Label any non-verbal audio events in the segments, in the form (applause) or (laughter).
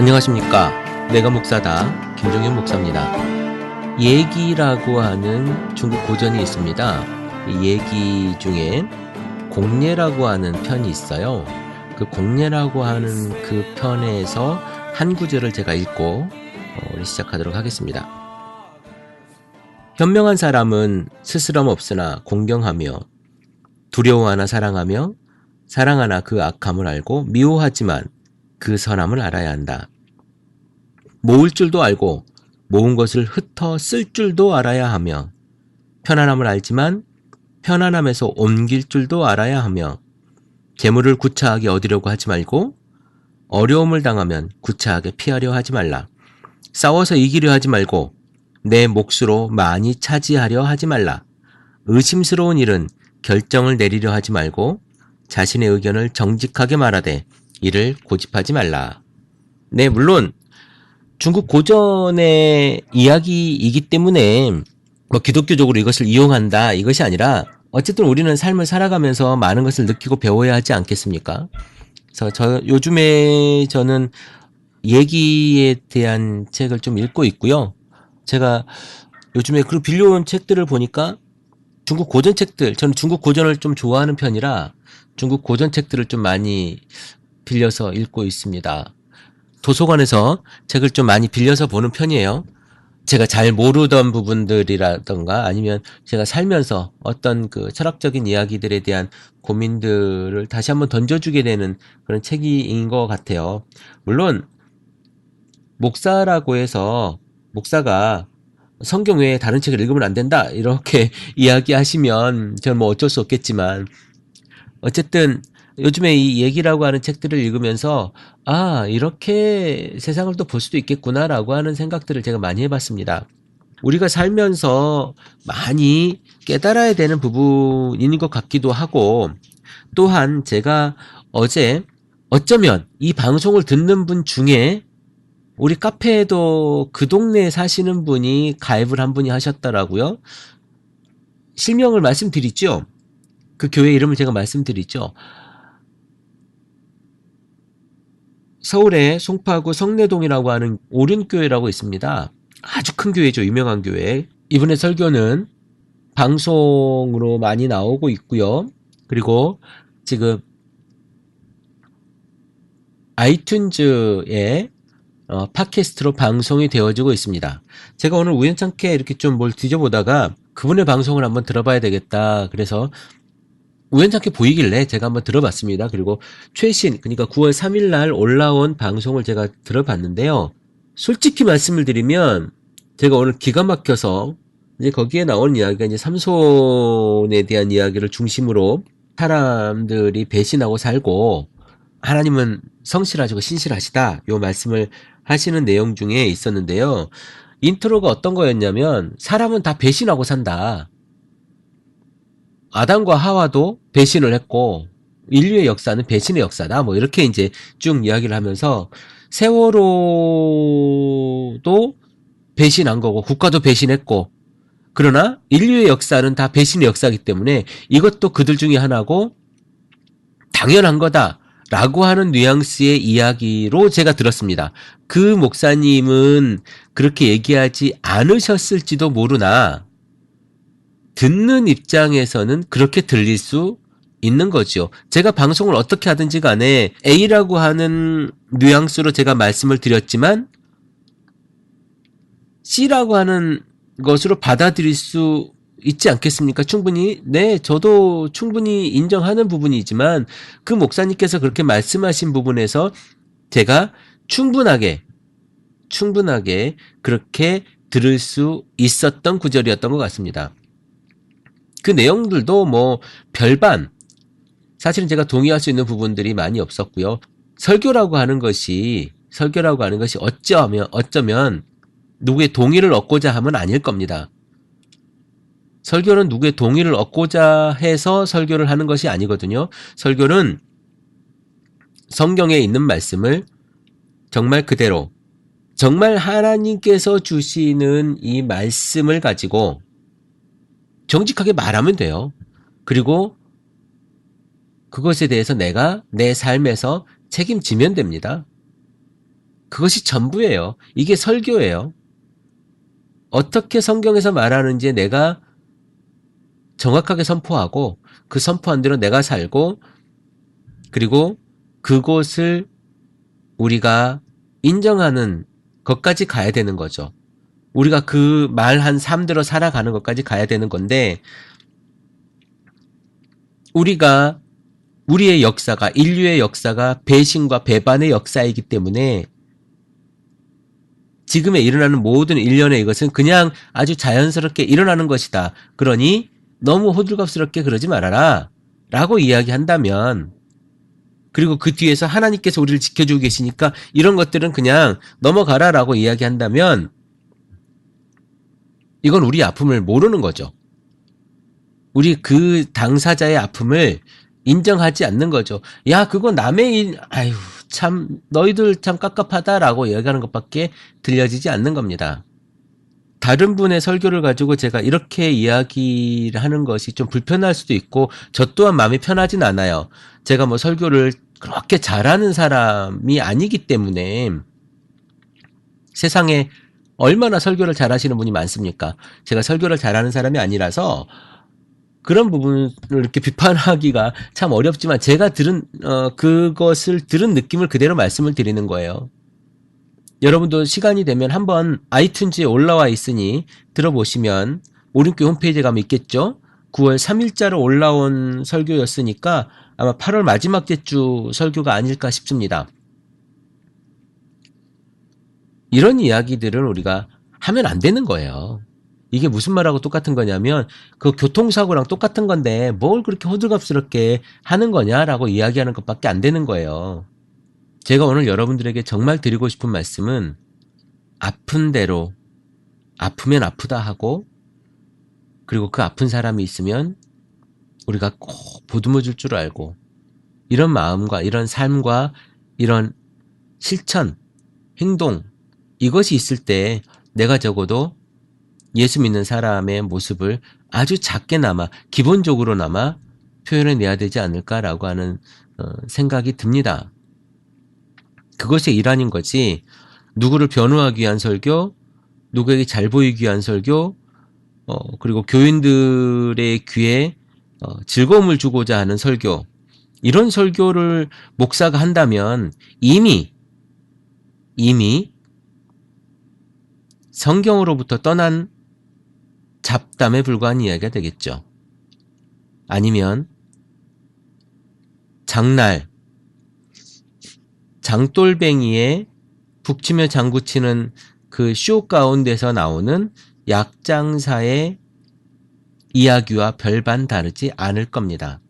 안녕하십니까. 내가 목사다. 김종현 목사입니다. 예기라고 하는 중국 고전이 있습니다. 이 예기 중에 공예라고 하는 편이 있어요. 그 공예라고 하는 그 편에서 한 구절을 제가 읽고 어, 우리 시작하도록 하겠습니다. 현명한 사람은 스스럼 없으나 공경하며 두려워하나 사랑하며 사랑하나 그 악함을 알고 미워하지만 그 선함을 알아야 한다. 모을 줄도 알고 모은 것을 흩어 쓸 줄도 알아야 하며 편안함을 알지만 편안함에서 옮길 줄도 알아야 하며 재물을 구차하게 얻으려고 하지 말고 어려움을 당하면 구차하게 피하려 하지 말라. 싸워서 이기려 하지 말고 내 몫으로 많이 차지하려 하지 말라. 의심스러운 일은 결정을 내리려 하지 말고 자신의 의견을 정직하게 말하되 이를 고집하지 말라. 네, 물론 중국 고전의 이야기이기 때문에 뭐 기독교적으로 이것을 이용한다 이것이 아니라 어쨌든 우리는 삶을 살아가면서 많은 것을 느끼고 배워야 하지 않겠습니까? 그래서 저 요즘에 저는 얘기에 대한 책을 좀 읽고 있고요. 제가 요즘에 그 빌려온 책들을 보니까 중국 고전 책들, 저는 중국 고전을 좀 좋아하는 편이라 중국 고전 책들을 좀 많이 빌려서 읽고 있습니다. 도서관에서 책을 좀 많이 빌려서 보는 편이에요. 제가 잘 모르던 부분들이라던가 아니면 제가 살면서 어떤 그 철학적인 이야기들에 대한 고민들을 다시 한번 던져주게 되는 그런 책인 것 같아요. 물론, 목사라고 해서 목사가 성경 외에 다른 책을 읽으면 안 된다. 이렇게 (laughs) 이야기하시면 저는 뭐 어쩔 수 없겠지만 어쨌든 요즘에 이 얘기라고 하는 책들을 읽으면서 아, 이렇게 세상을 또 볼 수도 있겠구나라고 하는 생각들을 제가 많이 해봤습니다. 우리가 살면서 많이 깨달아야 되는 부분인 것 같기도 하고 또한 제가 어제 어쩌면 이 방송을 듣는 분 중에 우리 카페에도 그 동네에 사시는 분이 가입을 한 분이 하셨더라고요. 실명을 말씀드리죠. 그 교회 이름을 제가 말씀드리죠. 서울의 송파구 성내동이라고 하는 오륜교회라고 있습니다. 아주 큰 교회죠. 유명한 교회. 이분의 설교는 방송으로 많이 나오고 있고요. 그리고 지금 아이튠즈에 어, 팟캐스트로 방송이 되어지고 있습니다. 제가 오늘 우연찮게 이렇게 좀 뭘 뒤져보다가 그분의 방송을 한번 들어봐야 되겠다. 그래서 우연찮게 보이길래 제가 한번 들어봤습니다. 그리고 최신, 그러니까 9월 3일 날 올라온 방송을 제가 들어봤는데요. 솔직히 말씀을 드리면 제가 오늘 기가 막혀서 이제 거기에 나오는 이야기가 이제 삼손에 대한 이야기를 중심으로 사람들이 배신하고 살고 하나님은 성실하시고 신실하시다. 요 말씀을 하시는 내용 중에 있었는데요. 인트로가 어떤 거였냐면 사람은 다 배신하고 산다. 아담과 하와도 배신을 했고 인류의 역사는 배신의 역사다. 뭐 이렇게 이제 쭉 이야기를 하면서 세월호도 배신한 거고 국가도 배신했고 그러나 인류의 역사는 다 배신의 역사이기 때문에 이것도 그들 중에 하나고 당연한 거다. 라고 하는 뉘앙스의 이야기로 제가 들었습니다. 그 목사님은 그렇게 얘기하지 않으셨을지도 모르나 듣는 입장에서는 그렇게 들릴 수 있는 거죠. 제가 방송을 어떻게 하든지 간에 A라고 하는 뉘앙스로 제가 말씀을 드렸지만 C라고 하는 것으로 받아들일 수 있지 않겠습니까? 충분히. 네, 저도 충분히 인정하는 부분이지만 그 목사님께서 그렇게 말씀하신 부분에서 제가 충분하게, 충분하게 그렇게 들을 수 있었던 구절이었던 것 같습니다. 그 내용들도 뭐 별반, 사실은 제가 동의할 수 있는 부분들이 많이 없었고요. 설교라고 하는 것이, 설교라고 하는 것이 어쩌면, 어쩌면 누구의 동의를 얻고자 하면 아닐 겁니다. 설교는 누구의 동의를 얻고자 해서 설교를 하는 것이 아니거든요. 설교는 성경에 있는 말씀을 정말 그대로, 정말 하나님께서 주시는 이 말씀을 가지고 정직하게 말하면 돼요. 그리고 그것에 대해서 내가 내 삶에서 책임지면 됩니다. 그것이 전부예요. 이게 설교예요. 어떻게 성경에서 말하는지 내가 정확하게 선포하고 그 선포한 대로 내가 살고 그리고 그곳을 우리가 인정하는 것까지 가야 되는 거죠. 우리가 그 말 한 삶대로 살아가는 것까지 가야 되는 건데 우리가 우리의 역사가 인류의 역사가 배신과 배반의 역사이기 때문에 지금에 일어나는 모든 일련의 이것은 그냥 아주 자연스럽게 일어나는 것이다. 그러니 너무 호들갑스럽게 그러지 말아라. 라고 이야기한다면 그리고 그 뒤에서 하나님께서 우리를 지켜주고 계시니까 이런 것들은 그냥 넘어가라 라고 이야기한다면 이건 우리 아픔을 모르는 거죠. 우리 그 당사자의 아픔을 인정하지 않는 거죠. 야, 그거 남의 일, 아유, 참, 너희들 참 깝깝하다라고 이야기하는 것밖에 들려지지 않는 겁니다. 다른 분의 설교를 가지고 제가 이렇게 이야기를 하는 것이 좀 불편할 수도 있고, 저 또한 마음이 편하진 않아요. 제가 뭐 설교를 그렇게 잘하는 사람이 아니기 때문에 세상에 얼마나 설교를 잘하시는 분이 많습니까? 제가 설교를 잘하는 사람이 아니라서 그런 부분을 이렇게 비판하기가 참 어렵지만 제가 들은 어 그것을 들은 느낌을 그대로 말씀을 드리는 거예요. 여러분도 시간이 되면 한번 아이튠즈에 올라와 있으니 들어보시면 오른교 홈페이지에 가면 있겠죠. 9월 3일자로 올라온 설교였으니까 아마 8월 마지막 주 설교가 아닐까 싶습니다. 이런 이야기들은 우리가 하면 안 되는 거예요. 이게 무슨 말하고 똑같은 거냐면 그 교통사고랑 똑같은 건데 뭘 그렇게 호들갑스럽게 하는 거냐라고 이야기하는 것밖에 안 되는 거예요. 제가 오늘 여러분들에게 정말 드리고 싶은 말씀은 아픈 대로 아프면 아프다 하고 그리고 그 아픈 사람이 있으면 우리가 꼭 보듬어 줄 줄 알고 이런 마음과 이런 삶과 이런 실천, 행동 이것이 있을 때 내가 적어도 예수 믿는 사람의 모습을 아주 작게나마 기본적으로나마 표현해 내야 되지 않을까라고 하는 어, 생각이 듭니다. 그것의 일환인 거지 누구를 변호하기 위한 설교, 누구에게 잘 보이기 위한 설교, 어, 그리고 교인들의 귀에 어, 즐거움을 주고자 하는 설교 이런 설교를 목사가 한다면 이미 이미 성경으로부터 떠난 잡담에 불과한 이야기가 되겠죠. 아니면 장날 장돌뱅이에 북치며 장구치는 그 쇼 가운데서 나오는 약장사의 이야기와 별반 다르지 않을 겁니다.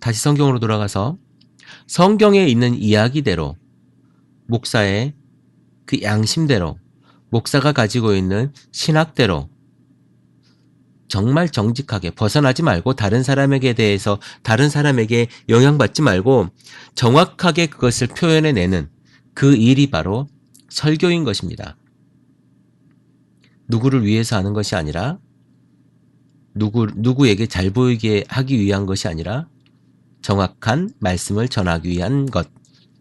다시 성경으로 돌아가서 성경에 있는 이야기대로 목사의 그 양심대로 목사가 가지고 있는 신학대로 정말 정직하게 벗어나지 말고 다른 사람에게 대해서 다른 사람에게 영향받지 말고 정확하게 그것을 표현해내는 그 일이 바로 설교인 것입니다. 누구를 위해서 하는 것이 아니라 누구, 누구에게 잘 보이게 하기 위한 것이 아니라 정확한 말씀을 전하기 위한 것.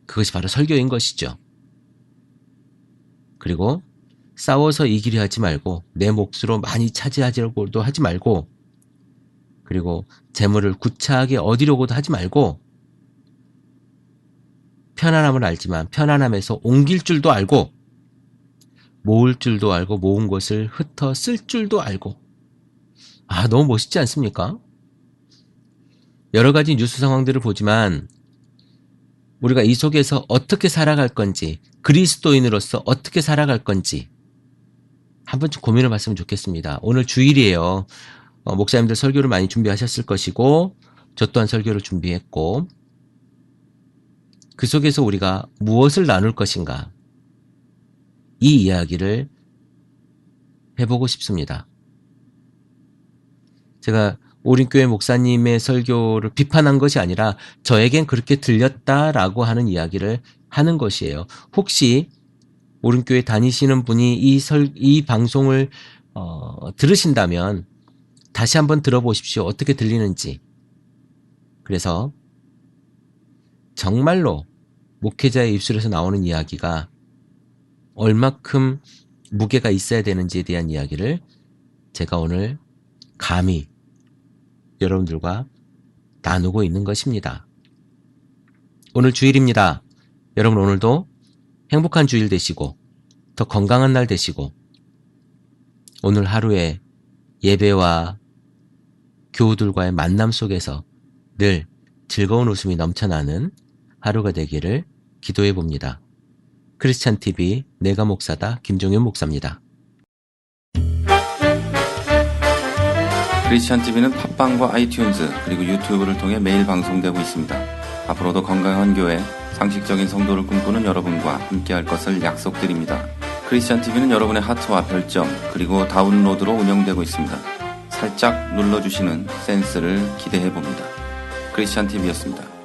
그것이 바로 설교인 것이죠. 그리고 싸워서 이기려 하지 말고 내 몫으로 많이 차지하려고도 하지 말고 그리고 재물을 구차하게 얻으려고도 하지 말고 편안함을 알지만 편안함에서 옮길 줄도 알고 모을 줄도 알고 모은 것을 흩어 쓸 줄도 알고 아 너무 멋있지 않습니까? 여러 가지 뉴스 상황들을 보지만 우리가 이 속에서 어떻게 살아갈 건지 그리스도인으로서 어떻게 살아갈 건지 한 번쯤 고민을 봤으면 좋겠습니다. 오늘 주일이에요. 어, 목사님들 설교를 많이 준비하셨을 것이고 저 또한 설교를 준비했고 그 속에서 우리가 무엇을 나눌 것인가 이 이야기를 해보고 싶습니다. 제가 오린교회 목사님의 설교를 비판한 것이 아니라 저에겐 그렇게 들렸다라고 하는 이야기를 하는 것이에요. 혹시 오른교회 다니시는 분이 이 설, 이 방송을, 어, 들으신다면 다시 한번 들어보십시오. 어떻게 들리는지. 그래서 정말로 목회자의 입술에서 나오는 이야기가 얼마큼 무게가 있어야 되는지에 대한 이야기를 제가 오늘 감히 여러분들과 나누고 있는 것입니다. 오늘 주일입니다. 여러분 오늘도 행복한 주일 되시고 더 건강한 날 되시고 오늘 하루에 예배와 교우들과의 만남 속에서 늘 즐거운 웃음이 넘쳐나는 하루가 되기를 기도해 봅니다. 크리스찬 TV 내가 목사다 김종현 목사입니다. 크리스천 TV는 팟빵과 아이튠즈 그리고 유튜브를 통해 매일 방송되고 있습니다. 앞으로도 건강한 교회, 상식적인 성도를 꿈꾸는 여러분과 함께할 것을 약속드립니다. 크리스천 TV는 여러분의 하트와 별점 그리고 다운로드로 운영되고 있습니다. 살짝 눌러주시는 센스를 기대해 봅니다. 크리스천 TV였습니다.